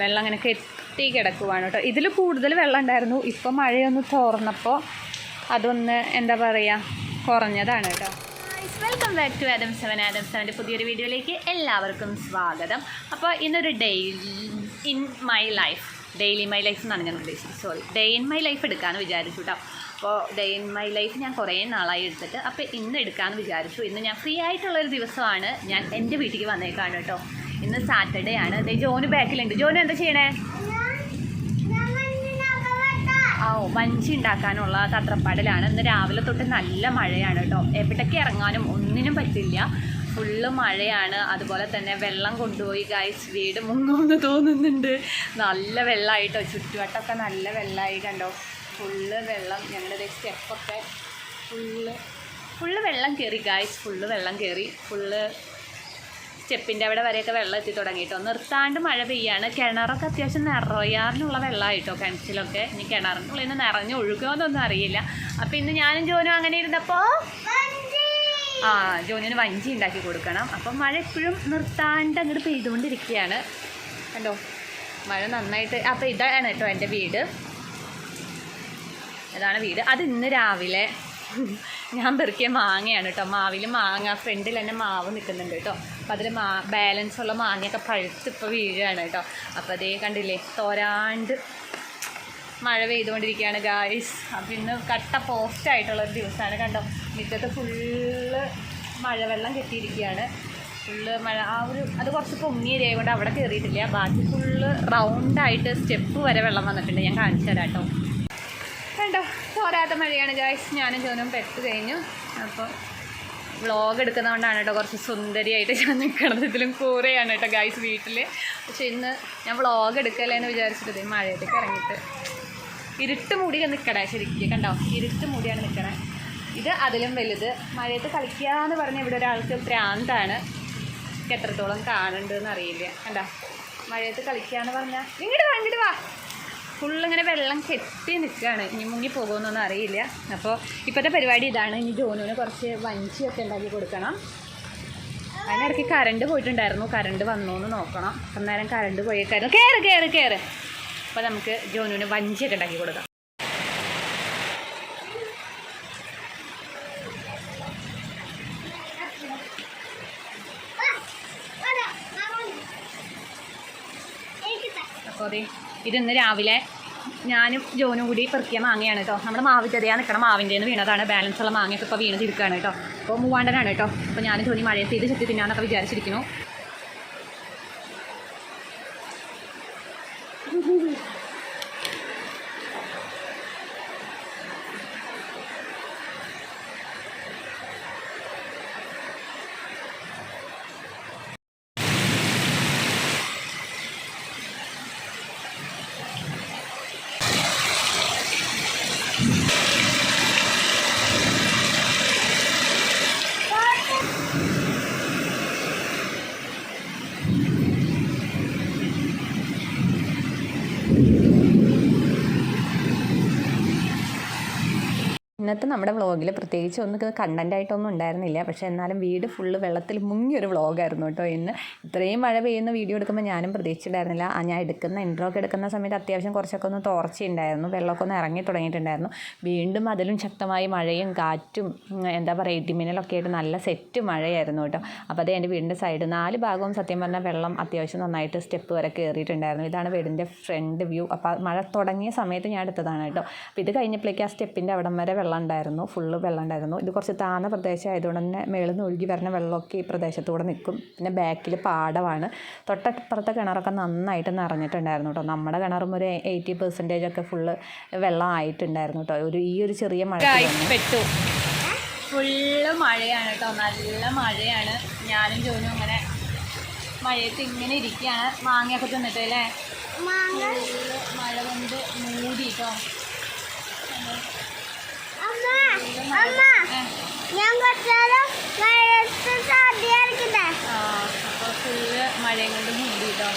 വെള്ളം അങ്ങനെ കെട്ടി കിടക്കുവാണ് കേട്ടോ. ഇതിൽ കൂടുതൽ വെള്ളം ഉണ്ടായിരുന്നു. ഇപ്പം മഴയൊന്ന് തോർന്നപ്പോൾ അതൊന്ന് എന്താ പറയുക കുറഞ്ഞതാണ് കേട്ടോ. Welcome back to Adam seven Adam സെവന്റെ പുതിയൊരു വീഡിയോയിലേക്ക് എല്ലാവർക്കും സ്വാഗതം. അപ്പോൾ ഇന്നൊരു day in my life daily my life എന്നാണ് ഞാൻ ഉദ്ദേശിച്ചത്. Sorry day in my life എടുക്കാമെന്ന് വിചാരിച്ചു കേട്ടോ അപ്പോൾ ഡേ ഇൻ മൈ ലൈഫ് ഞാൻ കുറേ നാളായി എടുത്തിട്ട് അപ്പോൾ ഇന്ന് എടുക്കാമെന്ന് വിചാരിച്ചു. ഇന്ന് ഞാൻ ഫ്രീ ആയിട്ടുള്ളൊരു ദിവസമാണ് ഞാൻ എന്റെ വീട്ടിലേക്ക് വന്നേക്കാണ് കേട്ടോ. ഇന്ന് സാറ്റർഡേ ആണ്. അതെ ജോനു ബാക്കിലുണ്ട്. ജോനു എന്താ ചെയ്യണേ? ഓ വഞ്ചി ഉണ്ടാക്കാനുള്ള തത്രപ്പാടിലാണ് ഇന്ന് രാവിലെ തൊട്ട് നല്ല മഴയാണ് കേട്ടോ. എവിടേക്ക് ഇറങ്ങാനും ഒന്നിനും പറ്റില്ല. ഫുള്ള് മഴയാണ്. അതുപോലെ തന്നെ വെള്ളം കൊണ്ടുപോയി ഗൈസ് വീട് മുങ്ങുമെന്ന് തോന്നുന്നുണ്ട്. നല്ല വെള്ളമായിട്ടോ ചുറ്റുവട്ടമൊക്കെ നല്ല വെള്ളമായി കണ്ടോ. ഫുള്ള് വെള്ളം. ഞങ്ങളുടെ സ്റ്റെപ്പൊക്കെ ഫുള്ള് ഫുള്ള് വെള്ളം കയറി ഗൈസ് ഫുള്ള് വെള്ളം കയറി ഫുള്ള് സ്റ്റെപ്പിന്റെ അവിടെ വരെയൊക്കെ വെള്ളം എത്തി തുടങ്ങിയിട്ടോ. നിർത്താണ്ട് മഴ പെയ്യാണ്. കിണറൊക്കെ അത്യാവശ്യം നിറയാറിനുള്ള വെള്ളമായിട്ടോ കിണറ്റിലൊക്കെ. ഇനി കിണറിന്റെ ഉള്ളിൽ നിന്ന് നിറഞ്ഞ് ഒഴുകുമെന്നൊന്നും അറിയില്ല. അപ്പോൾ ഇന്ന് ഞാനും ജോനും അങ്ങനെ ഇരുന്നപ്പോൾ ആ ജോനിന് വഞ്ചി ഉണ്ടാക്കി കൊടുക്കണം. അപ്പം മഴ എപ്പോഴും നിർത്താണ്ട് അങ്ങോട്ട് പെയ്തുകൊണ്ടിരിക്കുകയാണ്. കണ്ടോ? മഴ നന്നായിട്ട് അപ്പോൾ ഇതാണ് കേട്ടോ എന്റെ വീട്. അതാണ് വീട്. അത് ഇന്ന് രാവിലെ ഞാൻ പെറുക്കിയ മാങ്ങയാണ് കേട്ടോ. മാവിൽ മാങ്ങ ഫ്രണ്ടിൽ തന്നെ മാവ് നിൽക്കുന്നുണ്ട് കേട്ടോ. അപ്പോൾ അതിൽ മാ ബാലൻസ് ഉള്ള മാങ്ങയൊക്കെ പഴുത്ത് ഇപ്പോൾ വീഴുകയാണ് കേട്ടോ. അപ്പോൾ അതേ കണ്ടില്ലേ തോരാണ്ട് മഴ പെയ്തുകൊണ്ടിരിക്കുകയാണ് ഗായ്സ് അപ്പോൾ ഇന്ന് കട്ട പോസ്റ്റ് ആയിട്ടുള്ള ഒരു ദിവസമാണ് കണ്ടോ. മുറ്റത്ത് ഫുള്ള് മഴവെള്ളം കെട്ടിയിരിക്കുകയാണ്. ഫുള്ള് മഴ ആ ഒരു അത് കുറച്ച് പൊങ്ങിയ ഏരിയ കൊണ്ട് അവിടെ കയറിയിട്ടില്ല ബാക്കി ഫുള്ള് റൗണ്ടായിട്ട് സ്റ്റെപ്പ് വരെ വെള്ളം വന്നിട്ടുണ്ട്. ഞാൻ കാണിച്ചു തരാം കേട്ടോ. കണ്ടോ? തോരാത്ത മഴയാണ് ഗായ്സ് ഞാനും ജോനും പെട്ട് കഴിഞ്ഞു. അപ്പോൾ വ്ളോഗ് എടുക്കുന്നതുകൊണ്ടാണ് കേട്ടോ കുറച്ച് സുന്ദരിയായിട്ട് ഞാൻ നിൽക്കണത് ഇതിലും കൂറയാണ് കേട്ടോ ഗായ്സ് വീട്ടിൽ പക്ഷേ ഇന്ന് ഞാൻ വ്ളോഗ് എടുക്കല്ലേ എന്ന് വിചാരിച്ചിട്ട് ദേ മഴയത്തേക്ക് ഇറങ്ങിയിട്ട് ഇരുട്ട് മൂടിയിൽ നിൽക്കണേ ശരിക്കും കണ്ടോ? ഇരുട്ട് മൂടിയാണ് നിൽക്കണേ ഇത് അതിലും വലുത്. മഴയത്ത് കളിക്കാന്ന് പറഞ്ഞ ഇവിടെ ഒരാൾക്ക് പ്രാന്താണ്. എത്രത്തോളം കാണുന്നുണ്ടെന്ന് അറിയില്ല. കണ്ടോ? മഴയത്ത് കളിക്കുക എന്ന് പറഞ്ഞാൽ ഇങ്ങോട്ട് വാ ഇങ്ങോട്ട് വാ. ഫുള്ളിങ്ങനെ വെള്ളം കെട്ടി നിൽക്കുകയാണ് ഇനി മുങ്ങി പോകുമെന്നൊന്നും അറിയില്ല. അപ്പോൾ ഇപ്പോഴത്തെ പരിപാടി ഇതാണ്. ഇനി ജോനുവിന് കുറച്ച് വഞ്ചിയൊക്കെ ഉണ്ടാക്കി കൊടുക്കണം. അതിനിടയ്ക്ക് കറണ്ട് പോയിട്ടുണ്ടായിരുന്നു. കറണ്ട് വന്നോ എന്ന് നോക്കണം അന്നേരം കറണ്ട് പോയേക്കായിരുന്നു. കയറ് കയറ് കയറ് അപ്പോൾ നമുക്ക് ജോനുവിന് വഞ്ചിയൊക്കെ ഉണ്ടാക്കി കൊടുക്കാം. അപ്പോൾ അതെ ഇതിന്ന് രാവിലെ ഞാനും ജോനും കൂടി പെറുക്കിയ മാങ്ങയാണ് കേട്ടോ. നമ്മുടെ മാവ് ചെറിയ നിൽക്കണ മാവിന്റെ നിന്ന് വീണതാണ്. ബാലൻസ് ഉള്ള മാങ്ങയൊക്കെ ഇപ്പോൾ വീണ് തിരിക്കുകയാണ് കേട്ടോ. അപ്പോൾ മൂവാണ്ടനാണ് കേട്ടോ. അപ്പോൾ ഞാനും ജോലി മഴയത്ത് ഇത് ചെത്തി തിന്നാന്നൊക്കെ വിചാരിച്ചിരിക്കുന്നു. ഇന്നത്തെ നമ്മുടെ വ്ളോഗിൽ പ്രത്യേകിച്ച് ഒന്നും കണ്ടന്റ് ആയിട്ടൊന്നും ഉണ്ടായിരുന്നില്ല. പക്ഷേ എന്നാലും വീട് ഫുള്ള് വെള്ളത്തിൽ മുങ്ങിയൊരു വ്ളോഗായിരുന്നു കേട്ടോ ഇന്ന്. ഇത്രയും മഴ പെയ്യുന്ന വീഡിയോ എടുക്കുമ്പോൾ ഞാനും പ്രതീക്ഷിച്ചിട്ടുണ്ടായിരുന്നില്ല. ആ ഞാൻ എടുക്കുന്ന ഇൻട്രോ ഒക്കെ എടുക്കുന്ന സമയത്ത് അത്യാവശ്യം കുറച്ചൊക്കെ ഒന്ന് തോർച്ചയുണ്ടായിരുന്നു വെള്ളമൊക്കെ ഒന്ന് ഇറങ്ങി തുടങ്ങിയിട്ടുണ്ടായിരുന്നു. വീണ്ടും അതിലും ശക്തമായി മഴയും കാറ്റും എന്താ പറയുക ഇടിമിന്നലൊക്കെ ആയിട്ട് നല്ല സെറ്റ് മഴയായിരുന്നു കേട്ടോ. അപ്പോൾ അത് എന്റെ വീടിന്റെ സൈഡ് നാല് ഭാഗവും സത്യം പറഞ്ഞാൽ വെള്ളം അത്യാവശ്യം നന്നായിട്ട് സ്റ്റെപ്പ് വരെ കയറിയിട്ടുണ്ടായിരുന്നു ഇതാണ് വീടിന്റെ ഫ്രണ്ട് വ്യൂ അപ്പോൾ മഴ തുടങ്ങിയ സമയത്ത് ഞാൻ എടുത്തതാണ് കേട്ടോ. അപ്പോൾ ഇത് കഴിഞ്ഞപ്പോഴേക്ക് ആ സ്റ്റെപ്പിന്റെ അവിടം വരെ വെള്ളം ഉണ്ടായിരുന്നു ഫുള്ള് വെള്ളം ഉണ്ടായിരുന്നു ഇത് കുറച്ച് താന്ന പ്രദേശമായതുകൊണ്ട് തന്നെ മേളിൽ നിന്ന് ഒഴുകി വരുന്ന വെള്ളമൊക്കെ ഈ പ്രദേശത്തൂടെ നിൽക്കും. പിന്നെ ബാക്കിൽ പാടമാണ്. തൊട്ടപ്പുറത്തെ കിണറൊക്കെ നന്നായിട്ട് നിറഞ്ഞിട്ടുണ്ടായിരുന്നു കേട്ടോ. നമ്മുടെ കിണറും ഒരു എയ്റ്റി പെർസെന്റേജ് ഒക്കെ ഫുള്ള് വെള്ളം ആയിട്ടുണ്ടായിരുന്നു കേട്ടോ. ഒരു ഈ ഒരു ചെറിയ മഴ പെട്ടു. ഫുള്ള് മഴയാണ് കേട്ടോ. നല്ല മഴയാണ്. ഞാനും ജോനും അങ്ങനെ മഴയത്ത് ഇങ്ങനെ ഇരിക്കുകയാണ്. മാങ്ങയൊക്കെ തിന്നിട്ടല്ലേ? മഴ കൊണ്ട് മൂടി കേട്ടോ ഞാൻ കുറച്ചേരം മഴയത്ത് സാധ്യത അപ്പോൾ ഫുള്ള് മഴയും കൊണ്ട് മൂടി കേട്ടോ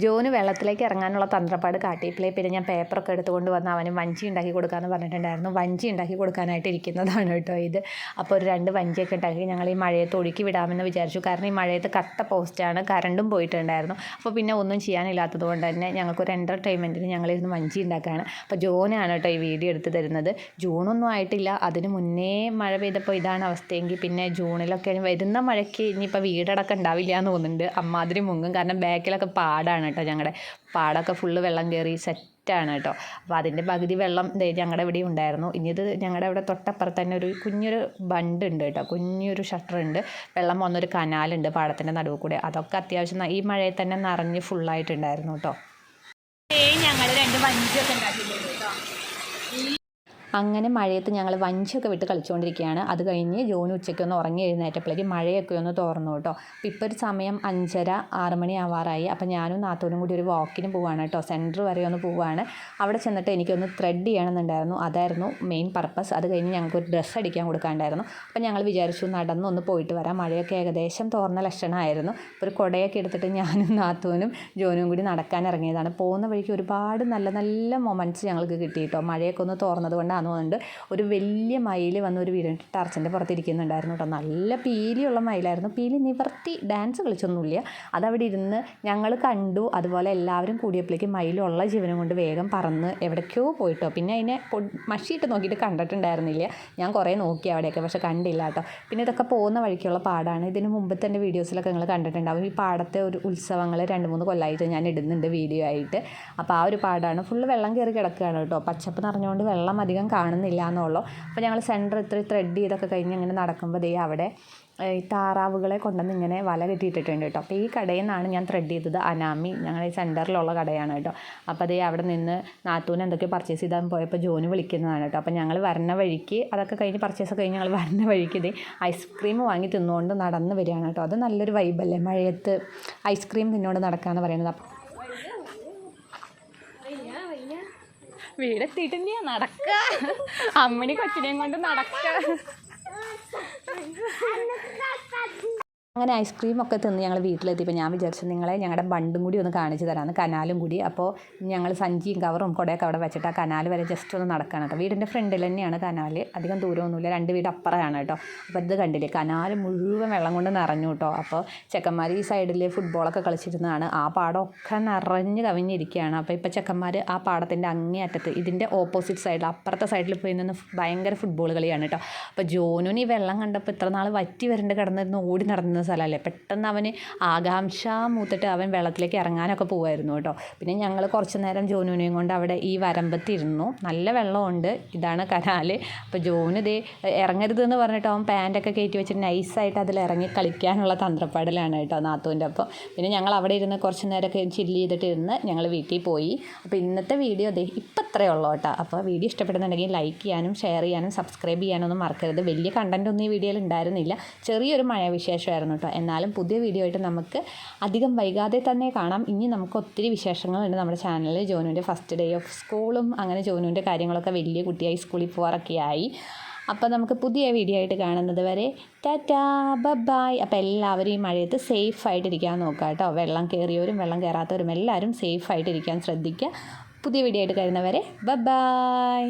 ജോന് വെള്ളത്തിലേക്ക് ഇറങ്ങാനുള്ള തന്ത്രപ്പാട് കാട്ടിയപ്പോഴേ പിന്നെ ഞാൻ പേപ്പറൊക്കെ എടുത്തുകൊണ്ട് വന്ന് അവന് വഞ്ചി ഉണ്ടാക്കി കൊടുക്കാമെന്ന് പറഞ്ഞിട്ടുണ്ടായിരുന്നു. വഞ്ചി ഉണ്ടാക്കി കൊടുക്കാനായിട്ട് ഇരിക്കുന്നതാണ് കേട്ടോ ഇത്. അപ്പോൾ ഒരു രണ്ട് വഞ്ചിയൊക്കെ ഉണ്ടാക്കി ഞങ്ങൾ ഈ മഴയത്ത് ഒഴുക്കി വിടാമെന്ന് വിചാരിച്ചു. കാരണം ഈ മഴയത്ത് കട്ട പോസ്റ്റാണ് കറണ്ടും പോയിട്ടുണ്ടായിരുന്നു. അപ്പോൾ പിന്നെ ഒന്നും ചെയ്യാനില്ലാത്തത് കൊണ്ട് തന്നെ ഞങ്ങൾക്കൊരു എന്റർടൈൻമെന്റിന് ഞങ്ങളിരുന്ന് വഞ്ചി ഉണ്ടാക്കുകയാണ്. അപ്പോൾ ജോനാണ് കേട്ടോ ഈ വീഡിയോ എടുത്ത് തരുന്നത്. ജൂണൊന്നും ആയിട്ടില്ല. അതിന് മുന്നേ മഴ പെയ്തപ്പോൾ ഇതാണ് അവസ്ഥയെങ്കിൽ പിന്നെ ജൂണിലൊക്കെ വരുന്ന മഴയ്ക്ക് ഇനിയിപ്പോൾ വീടടക്കം ഉണ്ടാവില്ല എന്ന് തോന്നുന്നുണ്ട്. അമ്മാതിരി മുങ്ങും. കാരണം ബാക്കിലൊക്കെ പാടാണ്. കേട്ടോ ഞങ്ങളുടെ പാടൊക്കെ ഫുള്ള് വെള്ളം കയറി സെറ്റാണ് കേട്ടോ. അപ്പോൾ അതിന്റെ പകുതി വെള്ളം ഞങ്ങളുടെ ഇവിടെ ഉണ്ടായിരുന്നു. ഇനി ഇത് ഞങ്ങളുടെ അവിടെ തൊട്ടപ്പുറത്ത് തന്നെ ഒരു കുഞ്ഞൊരു ബണ്ട് ഉണ്ട് കേട്ടോ. കുഞ്ഞൊരു ഷട്ടർ ഉണ്ട്. വെള്ളം വന്നൊരു കനാലുണ്ട് പാടത്തിന്റെ നടുവ് കൂടെ. അതൊക്കെ അത്യാവശ്യം ഈ മഴയിൽ തന്നെ നിറഞ്ഞ് ഫുള്ളായിട്ടുണ്ടായിരുന്നു കേട്ടോ. ഞങ്ങൾ രണ്ട് വഞ്ചിയൊക്കെ ഉണ്ടാക്കിയിട്ടുണ്ട്. അങ്ങനെ മഴയത്ത് ഞങ്ങൾ വഞ്ചിയൊക്കെ വിട്ട് കളിച്ചുകൊണ്ടിരിക്കുകയാണ് അത് കഴിഞ്ഞ് ജോൺ ഉച്ചയ്ക്ക് ഒന്ന് ഉറങ്ങി എഴുന്നേറ്റപ്പോഴേക്കും മഴയൊക്കെ ഒന്ന് തോർന്നു കേട്ടോ. അപ്പോൾ ഇപ്പോൾ ഒരു സമയം അഞ്ചര ആറ് മണി ആവാറായി. അപ്പോൾ ഞാനും നാത്തോനും കൂടി ഒരു വാക്കിന് പോവാണ് കേട്ടോ. സെന്റർ വരെ ഒന്ന് പോവാണ്. അവിടെ ചെന്നിട്ട് എനിക്കൊന്ന് ത്രെഡ് ചെയ്യണമെന്നുണ്ടായിരുന്നു. അതായിരുന്നു മെയിൻ പർപ്പസ് അത് കഴിഞ്ഞ് ഞങ്ങൾക്ക് ഒരു ഡ്രസ്സ് അടിക്കാൻ കൊടുക്കാണ്ടായിരുന്നു. അപ്പോൾ ഞങ്ങൾ വിചാരിച്ചു നടന്നൊന്ന് പോയിട്ട് വരാം. മഴയൊക്കെ ഏകദേശം തോർന്ന ലക്ഷണമായിരുന്നു. അപ്പോൾ ഒരു കുടയൊക്കെ എടുത്തിട്ട് ഞാനും നാത്തോനും ജോനും കൂടി നടക്കാൻ ഇറങ്ങിയതാണ്. പോകുന്ന വഴിക്ക് ഒരുപാട് നല്ല നല്ല മൊമെന്റ്സ് ഞങ്ങൾക്ക് കിട്ടി കേട്ടോ. മഴയൊക്കെ ഒന്ന് തോർന്നത് തോന്നുന്നുണ്ട് ഒരു വലിയ മയിൽ വന്ന് ഒരു വീടിന്റെ ടർച്ചിന്റെ പുറത്ത് ഇരിക്കുന്നുണ്ടായിരുന്നു കേട്ടോ. നല്ല പീലിയുള്ള മയിലായിരുന്നു. പീലി നിവർത്തി ഡാൻസ് കളിച്ചൊന്നുമില്ല. അതവിടെ ഇരുന്ന് ഞങ്ങൾ കണ്ടു. അതുപോലെ എല്ലാവരും കൂടിയപ്പോഴേക്കും മയിലുള്ള ജീവനം കൊണ്ട് വേഗം പറന്ന് എവിടേക്കോ പോയിട്ടോ. പിന്നെ അതിനെ മഷിയിട്ട് നോക്കിയിട്ട് കണ്ടിട്ടുണ്ടായിരുന്നില്ല. ഞാൻ കുറേ നോക്കി അവിടെയൊക്കെ പക്ഷെ കണ്ടില്ല കേട്ടോ. പിന്നെ ഇതൊക്കെ പോകുന്ന വഴിക്കുള്ള പാടാണ്. ഇതിന് മുമ്പ് തന്നെ വീഡിയോസിലൊക്കെ നിങ്ങൾ കണ്ടിട്ടുണ്ടാവും. ഈ പാടത്തെ ഒരു ഉത്സവങ്ങൾ രണ്ട് മൂന്ന് കൊല്ലമായിട്ട് ഞാൻ ഇടുന്നുണ്ട് വീഡിയോ ആയിട്ട്. അപ്പോൾ ആ ഒരു പാടാണ്. ഫുള്ള് വെള്ളം കയറി കിടക്കുകയാണ് കേട്ടോ. പച്ചപ്പ് നിറഞ്ഞുകൊണ്ട് വെള്ളം അധികം കാണുന്നില്ല എന്നുള്ളൂ അപ്പോൾ ഞങ്ങൾ സെന്റർ ഇത്ര ത്രെഡ് ചെയ്തൊക്കെ കഴിഞ്ഞ് ഇങ്ങനെ നടക്കുമ്പോൾ ദേ അവിടെ ഈ താറാവുകളെ കൊണ്ടുവന്ന് ഇങ്ങനെ വല കെട്ടിയിട്ടിട്ടുണ്ട് കേട്ടോ. അപ്പോൾ ഈ കടയിൽ നിന്നാണ് ഞാൻ ത്രെഡ് ചെയ്തത്. അനാമി ഞങ്ങളുടെ ഈ സെന്ററിലുള്ള കടയാണ് കേട്ടോ. അപ്പോൾ അതേ അവിടെ നിന്ന് നാത്തൂന് എന്തൊക്കെ പർച്ചേസ് ചെയ്താൽ പോയപ്പോൾ ജോന് വിളിക്കുന്നതാണ് കേട്ടോ. അപ്പോൾ ഞങ്ങൾ വരണ വഴിക്ക് അതൊക്കെ കഴിഞ്ഞ് പർച്ചേസ് കഴിഞ്ഞ് ഞങ്ങൾ വരണ വഴിക്ക് ഇതേ ഐസ്ക്രീം വാങ്ങി തിന്നുകൊണ്ട് നടന്ന് വരികയാണ് കേട്ടോ. അത് നല്ലൊരു വൈബല്ലേ മഴയത്ത് ഐസ്ക്രീം തിന്നുകൊണ്ട് നടക്കുക എന്ന് പറയുന്നത് അപ്പോൾ വീടെത്തിയിട്ടില്ല നടക്ക. അമ്മണി കൊച്ചിനെയും കൊണ്ട് നടക്ക. അങ്ങനെ ഐസ്ക്രീം ഒക്കെ തിന്ന് ഞങ്ങൾ വീട്ടിലെത്തിയപ്പോൾ ഞാൻ വിചാരിച്ചു നിങ്ങളെ ഞങ്ങളുടെ ബണ്ടും കൂടി ഒന്ന് കാണിച്ചു തരാമെന്ന് കനാലും കൂടി. അപ്പോൾ ഞങ്ങൾ സഞ്ചിയും കവറും കുടയൊക്കെ അവിടെ വെച്ചിട്ട് ആ കനാൽ വരെ ജസ്റ്റ് ഒന്ന് നടക്കുകയാണ് കേട്ടോ. വീടിന്റെ ഫ്രണ്ടിൽ തന്നെയാണ് കനാൽ അധികം ദൂരമൊന്നുമില്ല രണ്ട് വീട് അപ്പുറമാണ് കേട്ടോ. അപ്പോൾ ഇത് കണ്ടില്ലേ കനാൽ മുഴുവൻ വെള്ളം കൊണ്ട് നിറഞ്ഞു കേട്ടോ. അപ്പോൾ ചെക്കന്മാർ ഈ സൈഡിൽ ഫുട്ബോളൊക്കെ കളിച്ചിരുന്നതാണ്. ആ പാടമൊക്കെ നിറഞ്ഞ് കവിഞ്ഞിരിക്കുകയാണ് അപ്പോൾ ഇപ്പോൾ ചെക്കന്മാർ ആ പാടത്തിന്റെ അങ്ങേ അറ്റത്ത് ഇതിന്റെ ഓപ്പോസിറ്റ് സൈഡിൽ അപ്പുറത്തെ സൈഡിൽ പോയി നിന്ന് ഭയങ്കര ഫുട്ബോൾ കളിയാണ് കേട്ടോ. അപ്പോൾ ജോനുന് ഈ വെള്ളം കണ്ടപ്പോൾ ഇത്ര നാൾ വറ്റി വരണ്ട് കിടന്നിരുന്ന് ഓടി നടന്ന സ്ഥലമല്ലേ? പെട്ടെന്ന് അവന് ആകാംക്ഷ മൂത്തിട്ട് അവൻ വെള്ളത്തിലേക്ക് ഇറങ്ങാനൊക്കെ പോകുമായിരുന്നു കേട്ടോ. പിന്നെ ഞങ്ങൾ കുറച്ച് നേരം ജോനുവിനെയും കൊണ്ട് അവിടെ ഈ വരമ്പത്തിരുന്നു. നല്ല വെള്ളമുണ്ട്. ഇതാണ് കനാല്. അപ്പോൾ ജോന് ഇതേ ഇറങ്ങരുതെന്ന് പറഞ്ഞിട്ട് അവൻ പാന്റൊക്കെ കയറ്റി വെച്ചിട്ട് നൈസായിട്ട് അതിൽ ഇറങ്ങി കളിക്കാനുള്ള തന്ത്രപ്പാടിലാണ് കേട്ടോ നാത്തൂന്റെ അപ്പോൾ പിന്നെ ഞങ്ങൾ അവിടെ ഇരുന്ന് കുറച്ച് നേരമൊക്കെ ചില്ല് ചെയ്തിട്ട് ഇരുന്ന് ഞങ്ങൾ വീട്ടിൽ പോയി. അപ്പോൾ ഇന്നത്തെ വീഡിയോ അതെ ഇപ്പം ഇത്രയേ ഉള്ളൂ കേട്ടോ. അപ്പോൾ വീഡിയോ ഇഷ്ടപ്പെടുന്നുണ്ടെങ്കിൽ ലൈക്ക് ചെയ്യാനും ഷെയർ ചെയ്യാനും സബ്സ്ക്രൈബ് ചെയ്യാനൊന്നും മറക്കരുത്. വലിയ കണ്ടന്റൊന്നും ഈ വീഡിയോയിൽ ഉണ്ടായിരുന്നില്ല. ചെറിയൊരു മഴ വിശേഷമായിരുന്നു കേട്ടോ. എന്നാലും പുതിയ വീഡിയോ ആയിട്ട് നമുക്ക് അധികം വൈകാതെ തന്നെ കാണാം. ഇനി നമുക്ക് ഒത്തിരി വിശേഷങ്ങളുണ്ട് നമ്മുടെ ചാനലിൽ ജോനുവിന്റെ ഫസ്റ്റ് ഡേ ഓഫ് സ്കൂളും അങ്ങനെ ജോനുവിന്റെ കാര്യങ്ങളൊക്കെ വലിയ കുട്ടിയായി സ്കൂളിൽ പോകാറൊക്കെ ആയി. അപ്പോൾ നമുക്ക് പുതിയ വീഡിയോ ആയിട്ട് കാണുന്നത് വരെ ടാറ്റാ ബബായ്. അപ്പോൾ എല്ലാവരും ഈ മഴയത്ത് സേഫ് ആയിട്ടിരിക്കാൻ നോക്കുക കേട്ടോ. വെള്ളം കയറിയവരും വെള്ളം കയറാത്തവരും എല്ലാവരും സേഫ് ആയിട്ടിരിക്കാൻ ശ്രദ്ധിക്കുക. പുതിയ വീഡിയോ ആയിട്ട് കഴിയുന്നവരെ ബബായ്.